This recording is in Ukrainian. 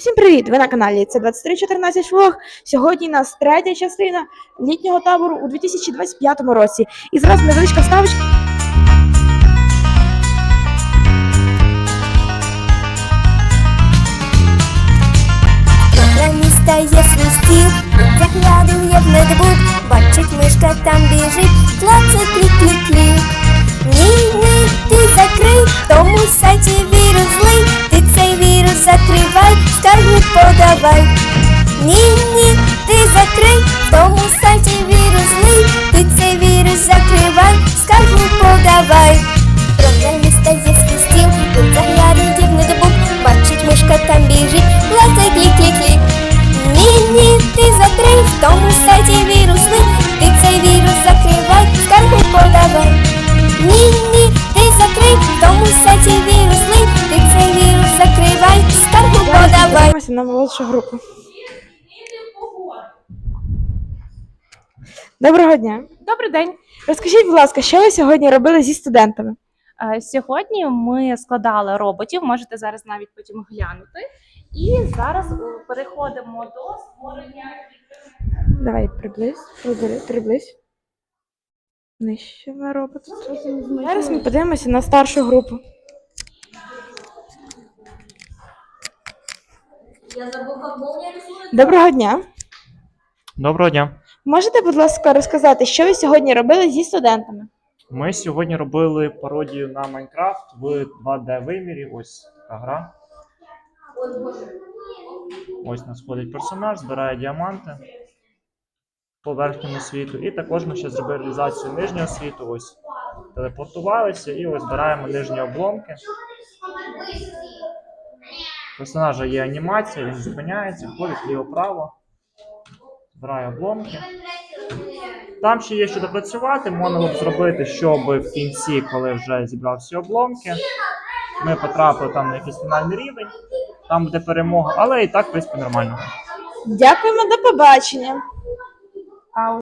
Всім привіт! Ви на каналі це 2314 Влог. Сьогодні у нас третя частина літнього табору у 2025 році. І зараз невеличка вставочка. На міста є свій стіл, заглядує в ноутбук, бачить мишка там біжить, клацає на молодшу групу. Доброго дня. Добрий день. Розкажіть, будь ласка, що ви сьогодні робили зі студентами? Е, Сьогодні ми складали роботів, можете зараз навіть потім глянути. І зараз е, переходимо до створення. Давай приблизь, приблизь, приблизь. Нижче на робот. Зараз ми подивимося на старшу групу. Доброго дня. Доброго дня. Можете, будь ласка, розказати, що ви сьогодні робили зі студентами? Ми сьогодні робили пародію на Майнкрафт в 2D вимірі. Ось така гра. Ось нас ходить персонаж, збирає діаманти по верхньому світу. І також ми ще зробили реалізацію нижнього світу. Ось телепортувалися і ось збираємо нижні обломки. Персонажа є анімація, він зупиняється, ходить вліво-право, збирає обломки. Там ще є що допрацювати, можна було б зробити, щоб в кінці, коли вже зібрав всі обломки, ми потрапили там на якийсь фінальний рівень, там буде перемога, але і так, в принципі, нормально. Дякуємо, до побачення.